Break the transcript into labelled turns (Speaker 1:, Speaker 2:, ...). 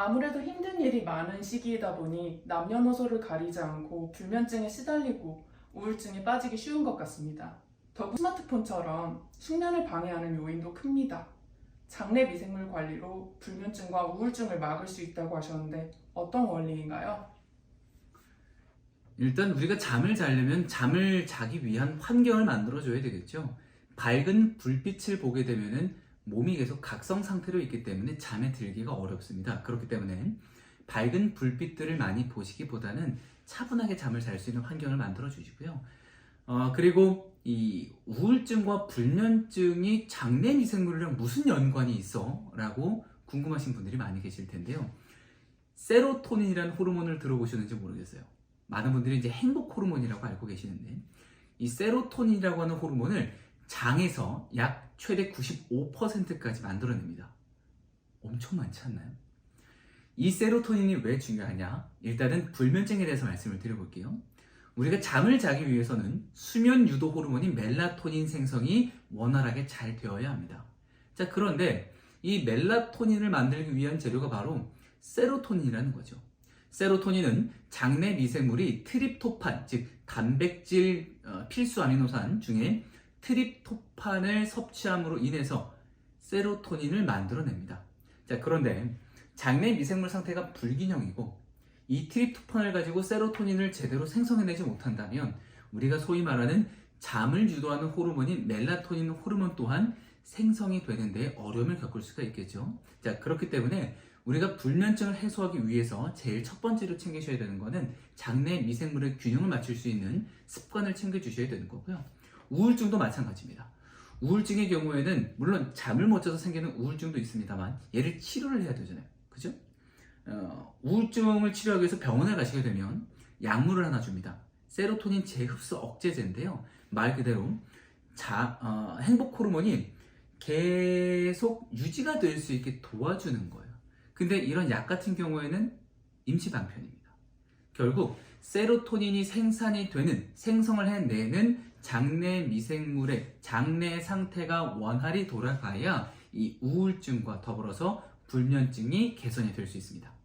Speaker 1: 아무래도 힘든 일이 많은 시기이다 보니 남녀노소를 가리지 않고 불면증에 시달리고 우울증에 빠지기 쉬운 것 같습니다. 더구 스마트폰처럼 숙면을 방해하는 요인도 큽니다. 장내 미생물 관리로 불면증과 우울증을 막을 수 있다고 하셨는데 어떤 원리인가요?
Speaker 2: 일단 우리가 잠을 자려면 잠을 자기 위한 환경을 만들어줘야 되겠죠. 밝은 불빛을 보게 되면은 몸이 계속 각성 상태로 있기 때문에 잠에 들기가 어렵습니다. 그렇기 때문에 밝은 불빛들을 많이 보시기보다는 차분하게 잠을 잘 수 있는 환경을 만들어 주시고요. 어, 그리고 이 우울증과 불면증이 장내 미생물이랑 무슨 연관이 있어? 라고 궁금하신 분들이 많이 계실 텐데요. 세로토닌이라는 호르몬을 들어보셨는지 모르겠어요. 많은 분들이 이제 행복 호르몬이라고 알고 계시는데 이 세로토닌이라고 하는 호르몬을 장에서 약 최대 95%까지 만들어냅니다. 엄청 많지 않나요? 이 세로토닌이 왜 중요하냐? 일단은 불면증에 대해서 말씀을 드려볼게요. 우리가 잠을 자기 위해서는 수면 유도 호르몬인 멜라토닌 생성이 원활하게 잘 되어야 합니다. 자, 그런데 이 멜라토닌을 만들기 위한 재료가 바로 세로토닌이라는 거죠. 세로토닌은 장내 미생물이 트립토판, 즉 단백질 어, 필수 아미노산 중에 트립토판을 섭취함으로 인해서 세로토닌을 만들어냅니다. 자, 그런데 장내 미생물 상태가 불균형이고 이 트립토판을 가지고 세로토닌을 제대로 생성해내지 못한다면 우리가 소위 말하는 잠을 유도하는 호르몬인 멜라토닌 호르몬 또한 생성이 되는데 어려움을 겪을 수가 있겠죠. 자, 그렇기 때문에 우리가 불면증을 해소하기 위해서 제일 첫 번째로 챙기셔야 되는 거는 장내 미생물의 균형을 맞출 수 있는 습관을 챙겨 주셔야 되는 거고요. 우울증도 마찬가지입니다. 우울증의 경우에는 물론 잠을 못 자서 생기는 우울증도 있습니다만 얘를 치료를 해야 되잖아요. 그죠? 어, 우울증을 치료하기 위해서 병원에 가시게 되면 약물을 하나 줍니다. 세로토닌 재흡수 억제제인데요. 말 그대로 자, 어, 행복 호르몬이 계속 유지가 될 수 있게 도와주는 거예요. 근데 이런 약 같은 경우에는 임시 방편입니다. 결국 세로토닌이 생산이 되는 생성을 해내는 장내 미생물의 장내 상태가 원활히 돌아가야 이 우울증과 더불어서 불면증이 개선이 될 수 있습니다.